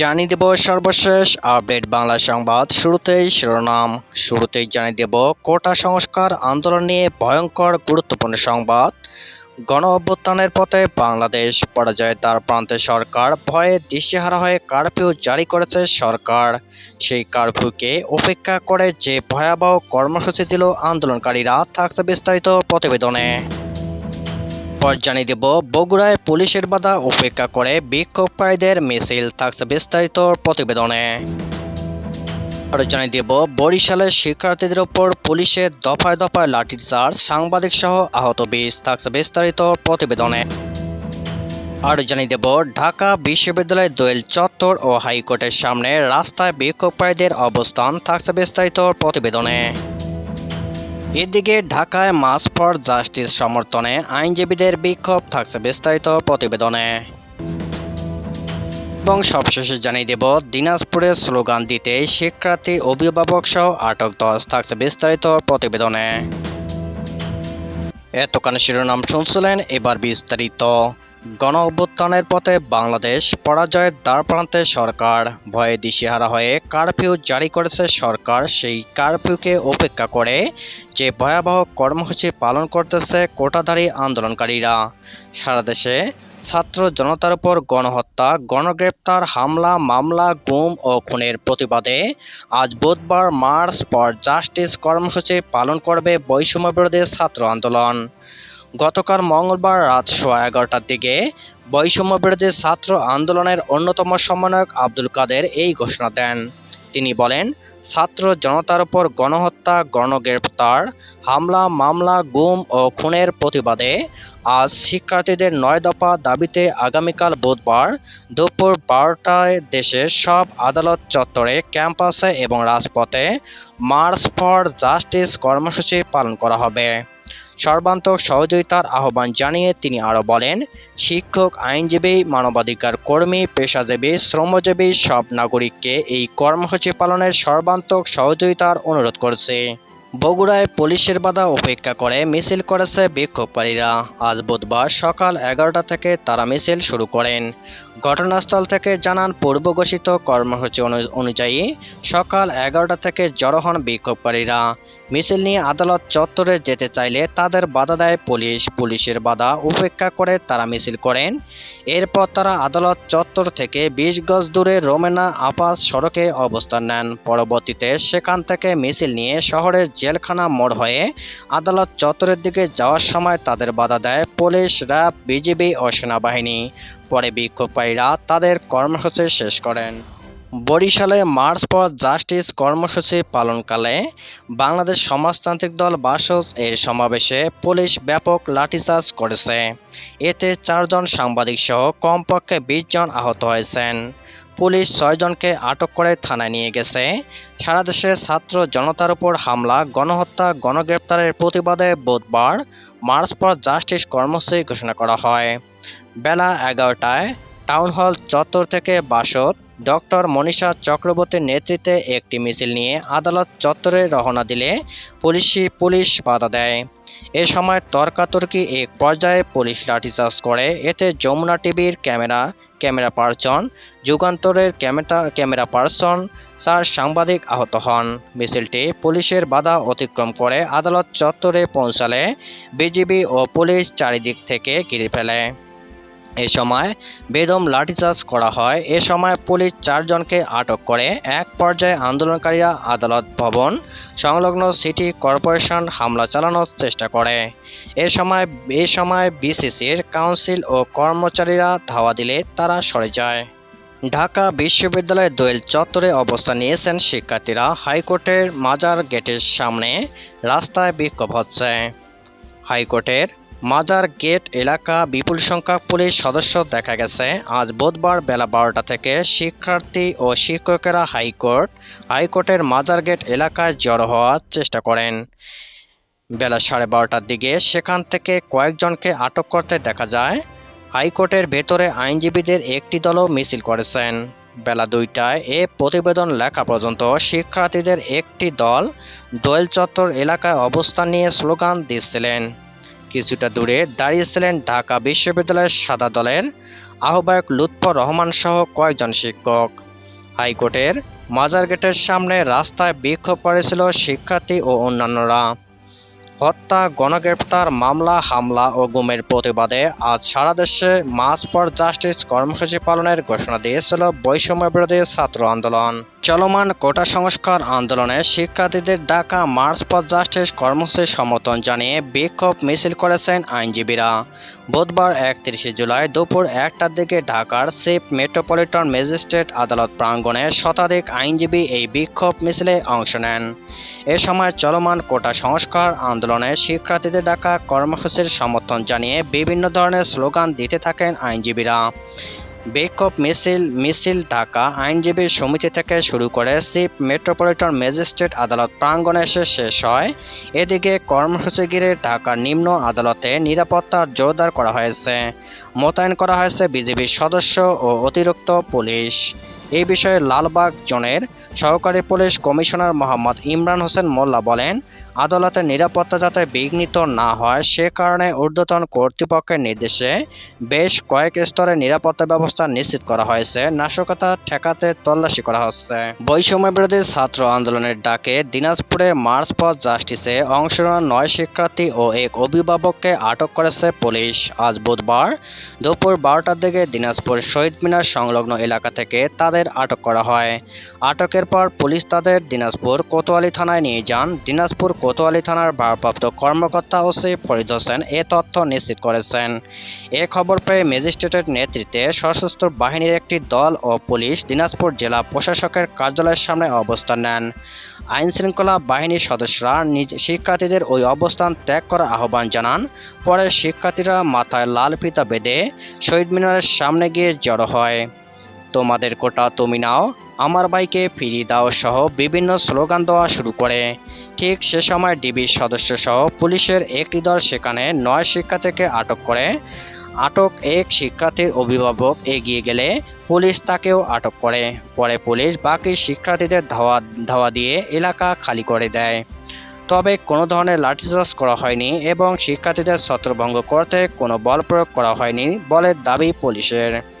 জানিয়ে দেব সর্বশেষ আপডেট বাংলা সংবাদ। শুরুতেই শিরোনাম। শুরুতেই জানিয়ে দেব, কোটা সংস্কার আন্দোলন নিয়ে ভয়ঙ্কর গুরুত্বপূর্ণ সংবাদ। গণ অভ্যুত্থানের পথে বাংলাদেশ পরাজয় তার প্রান্তে সরকার। ভয়ে দিশেহারা হয়ে কারফিউ জারি করেছে সরকার। সেই কারফিউকে উপেক্ষা করে যে ভয়াবহ কর্মসূচি দিল আন্দোলনকারীরা, থাকছে বিস্তারিত প্রতিবেদনে। পর জানিয়ে দেব। বগুড়ায় পুলিশের বাধা উপেক্ষা করে বিক্ষোভকারীদের মিছিল থাকছে বিস্তারিত প্রতিবেদনে। আরও জানিয়ে দেব, বরিশালের শিক্ষার্থীদের ওপর পুলিশের দফায় দফায় লাঠিচার্জ, সাংবাদিক সহ আহত বিশ থাকছে বিস্তারিত প্রতিবেদনে। আর জানিয়ে দেব, ঢাকা বিশ্ববিদ্যালয়ের দোয়েল চত্বর ও হাইকোর্টের সামনে রাস্তায় বিক্ষোভকারীদের অবস্থান থাকছে বিস্তারিত প্রতিবেদনে। এদিকে ঢাকায় মাস ফর জাস্টিস সমর্থনে আইনজীবীদের বিক্ষোভ থাকছে বিস্তারিত প্রতিবেদনে। এবং সবশেষে জানিয়ে দেব, দিনাজপুরে স্লোগান দিতে শিক্ষার্থী, অভিভাবক সহ আটক দশ থাকছে বিস্তারিত প্রতিবেদনে। এতক্ষণ শিরোনাম শুনছিলেন এবার বিস্তারিত। গণ অভ্যুত্থানের পথে বাংলাদেশ পরাজয়ের দ্বারপ্রান্তে সরকার। ভয়ে দিশেহারা হয়ে কারফিউ জারি করেছে সরকার। সেই কারফিউকে উপেক্ষা করে যে ভয়াবহ কর্মসূচি পালন করতেছে কোটাধারী আন্দোলনকারীরা। সারা দেশে ছাত্র জনতার উপর গণহত্যা, গণগ্রেপ্তার হামলা, মামলা, গুম ও খুনের প্রতিবাদে আজ বুধবার মার্চ ফর জাস্টিস কর্মসূচি পালন করবে বৈষম্য বিরোধী ছাত্র আন্দোলন। গতকাল মঙ্গলবার রাত সোয়া এগারোটার দিকে বৈষম্য বিরোধী ছাত্র আন্দোলনের অন্যতম সমন্বয়ক আব্দুল কাদের এই ঘোষণা দেন। তিনি বলেন, ছাত্র জনতার উপর গণহত্যা গণগ্রেপ্তার হামলা, মামলা, গুম ও খুনের প্রতিবাদে আজ শিক্ষার্থীদের নয় দফা দাবিতে আগামীকাল বুধবার দুপুর বারোটায় দেশের সব আদালত চত্বরে ক্যাম্পাসে এবং রাজপথে মার্চ ফর জাস্টিস কর্মসূচি পালন করা হবে। সর্বান্তক সহযোগিতার আহ্বান জানিয়ে তিনি আরও বলেন, শিক্ষক, আইনজীবী, মানবাধিকার কর্মী, পেশাজীবী, শ্রমজীবী সব নাগরিককে এই কর্মসূচি পালনের সর্বান্তক সহযোগিতার অনুরোধ করছে। বগুড়ায় পুলিশের বাধা উপেক্ষা করে মিছিল করেছে বিক্ষোভকারীরা। আজ বুধবার সকাল এগারোটা থেকে তারা মিছিল শুরু করেন। ঘটনাস্থল থেকে জানান পূর্ব ঘোষিত কর্মসূচি অনু- অনুযায়ী সকাল এগারোটা থেকে জড়ো হন বিক্ষোভকারীরা। মিছিল নিয়ে আদালত চত্বরে যেতে চাইলে তাদের বাধা দেয় পুলিশ। পুলিশের বাধা উপেক্ষা করে তারা মিছিল করেন। এরপর তারা আদালত চত্বর থেকে বিশ গজ দূরে রোমেনা আপাস সড়কে অবস্থান নেন। পরবর্তীতে সেখান থেকে মিছিল নিয়ে শহরের জেলখানা মোড় হয়ে আদালত চত্বরের দিকে যাওয়ার সময় তাদের বাধা দেয় পুলিশ, র্যাব, বিজিবি ও সেনাবাহিনী। পরে বিক্ষোভকারীরা তাদের কর্মসূচি শেষ করেন। বরিশালে মার্চ ফর জাস্টিস কর্মসূচি পালনকালে বাংলাদেশ সমাজতান্ত্রিক দল বাসস এর সমাবেশে পুলিশ ব্যাপক লাঠিচার্জ করেছে। এতে চারজন সাংবাদিক সহ কমপক্ষে বিশ জন আহত হয়েছেন। পুলিশ ছয়জনকে আটক করে থানায় নিয়ে গেছে। সারা দেশে ছাত্র জনতার উপর হামলা, গণহত্যা, গণগ্রেপ্তারের প্রতিবাদে বুধবার মার্চ ফর জাস্টিস কর্মসূচি ঘোষণা করা হয়। বেলা এগারোটায় টাউন হল চত্বর থেকে বাসদ ডক্টর মনীষা চক্রবর্তীর নেতৃত্বে একটি মিছিল নিয়ে আদালত চত্বরে রওনা দিলে পুলিশি পুলিশ বাধা দেয়। এ সময় তর্কাতর্কি এক পর্যায়ে পুলিশ লাঠিচার্জ করে। এতে যমুনা টিভির ক্যামেরা ক্যামেরা পার্সন, যুগান্তরের ক্যামেরা ক্যামেরা পার্সন চার সাংবাদিক আহত হন। মিছিলটি পুলিশের বাধা অতিক্রম করে আদালত চত্বরে পৌঁছালে বিজিবি ও পুলিশ চারিদিক থেকে ঘিরে ফেলে। এ সময় বেদম লাঠিচার্জ করা হয়। এ সময় পুলিশ চারজনকে আটক করে। এক পর্যায়ে আন্দোলনকারীরা আদালত ভবন, সংলগ্ন সিটি কর্পোরেশন হামলা চালানোর চেষ্টা করে। এ সময় এ সময় বিসিসির কাউন্সিল ও কর্মচারীরা ধাওয়া দিলে তারা সরে যায়। ঢাকা বিশ্ববিদ্যালয়ের দোয়েল চত্বরে অবস্থান নিয়েছেন শিক্ষার্থীরা। হাইকোর্টের মাজার গেটের সামনে রাস্তায় বিক্ষোভ হচ্ছে। হাইকোর্টের মাজার গেট এলাকা, বিপুল সংখ্যক পুলিশ সদস্য দেখা গেছে। আজ বুধবার বেলা বারোটা থেকে শিক্ষার্থী ও শিক্ষকেরা হাইকোর্ট, হাইকোর্টের মাজার গেট এলাকায় জড়ো হওয়ার চেষ্টা করেন। বেলা সাড়ে বারোটার দিকে সেখান থেকে কয়েকজনকে আটক করতে দেখা যায়। হাইকোর্টের ভেতরে আইনজীবীদের একটি দলও মিছিল করেছেন। বেলা দুইটায় এ প্রতিবেদন লেখা পর্যন্ত শিক্ষার্থীদের একটি দল দোয়েল চত্বর এলাকায় অবস্থান নিয়ে স্লোগান দিচ্ছিলেন। কিছুটা দূরে দাঁড়িয়েছিলেন ঢাকা বিশ্ববিদ্যালয়ের সাদা দলের আহ্বায়ক লুৎফর রহমান সহ কয়েকজন শিক্ষক। হাইকোর্টের মাজার গেটের সামনে রাস্তায় বিক্ষোভ করেছিল শিক্ষার্থী ও অন্যান্যরা। হত্যা, গণগ্রেপ্তার, মামলা, হামলা ও গুমের প্রতিবাদে আজ সারা দেশে মাস ফর জাস্টিস কর্মসূচি পালনের ঘোষণা দিয়েছিল বৈষম্য বিরোধী ছাত্র আন্দোলন। চলমান কোটা সংস্কার আন্দোলনে শিক্ষার্থীদের ডাকা মার্চ পর জাস্টিস কর্মসূচির সমর্থন জানিয়ে বিক্ষোভ মিছিল করেছেন আইনজীবীরা। বুধবার একত্রিশে জুলাই দুপুর একটার দিকে ঢাকার চিফ মেট্রোপলিটন ম্যাজিস্ট্রেট আদালত প্রাঙ্গণে শতাধিক আইনজীবী এই বিক্ষোভ মিছিলে অংশ নেন। এ সময় চলমান কোটা সংস্কার আন্দোলনে শিক্ষার্থীদের ডাকা কর্মসূচির সমর্থন জানিয়ে বিভিন্ন ধরনের স্লোগান দিতে থাকেন আইনজীবীরা। বিক্ষোভ মিছিল মিছিল ঢাকা আইনজীবী সমিতি থেকে শুরু করে চিফ মেট্রোপলিটন ম্যাজিস্ট্রেট আদালত প্রাঙ্গণে এসে শেষ হয়। এদিকে কর্মসূচি ঘিরে ঢাকার নিম্ন আদালতে নিরাপত্তা জোরদার করা হয়েছে। মোতায়েন করা হয়েছে বিজেপির সদস্য ও অতিরিক্ত পুলিশ। এই বিষয়ে লালবাগ জোনের সহকারী পুলিশ কমিশনার মোহাম্মদ ইমরান হোসেন মোল্লা বলেন আদালতের নিরাপত্তা যাতে বিঘ্নিত না হয়, সে কারণে ঊর্ধ্বতন কর্তৃপক্ষের নির্দেশে বেশ কয়েক স্তরে নিরাপত্তা ব্যবস্থা নিশ্চিত করা হয়েছে। নাশকতা ঠেকাতে তল্লাশি করা হচ্ছে। বৈষম্য বিরোধী ছাত্র আন্দোলনের ডাকে দিনাজপুরে মার্চ পথ জাস্টিসে অংশ নেওয়া নয় শিক্ষার্থী ও এক অভিভাবককে আটক করেছে পুলিশ। আজ বুধবার দুপুর বারোটার দিকে দিনাজপুর শহীদ মিনার সংলগ্ন এলাকা থেকে তাদের আটক করা হয়। আটকের পর পুলিশ তাদের দিনাজপুর কোতোয়ালি থানায় নিয়ে যান। দিনাজপুর কোতোয়ালি থানার ভারপ্রাপ্ত কর্মকর্তা ওসি ফরিদ হোসেন এ তথ্য নিশ্চিত করেছেন। এ খবর পেয়ে ম্যাজিস্ট্রেটের নেতৃত্বে সশস্ত্র বাহিনীর একটি দল ও পুলিশ দিনাজপুর জেলা প্রশাসকের কার্যালয়ের সামনে অবস্থান নেন। আইন শৃঙ্খলা বাহিনীর সদস্যরা নিজ শিক্ষার্থীদের ওই অবস্থান ত্যাগ করার আহ্বান জানান। পরে শিক্ষার্থীরা মাথায় লাল ফিতা বেঁধে শহীদ মিনারের সামনে গিয়ে জড়ো হয়। তোমাদের কোটা তুমি নাও আমার বাইকে ফিরিয়ে দাও সহ বিভিন্ন স্লোগান দেওয়া শুরু করে। ঠিক সে সময় ডিবির সদস্য সহ পুলিশের একটি দল সেখানে নয় শিক্ষার্থীকে আটক করে। আটক এক শিক্ষার্থীর অভিভাবক এগিয়ে গেলে পুলিশ তাকেও আটক করে। পরে পুলিশ বাকি শিক্ষার্থীদের ধাওয়া ধাওয়া দিয়ে এলাকা খালি করে দেয়। তবে কোনো ধরনের লাঠিচার্জ করা হয়নি এবং শিক্ষার্থীদের ছত্রভঙ্গ করতে কোনো বল প্রয়োগ করা হয়নি বলে দাবি পুলিশের।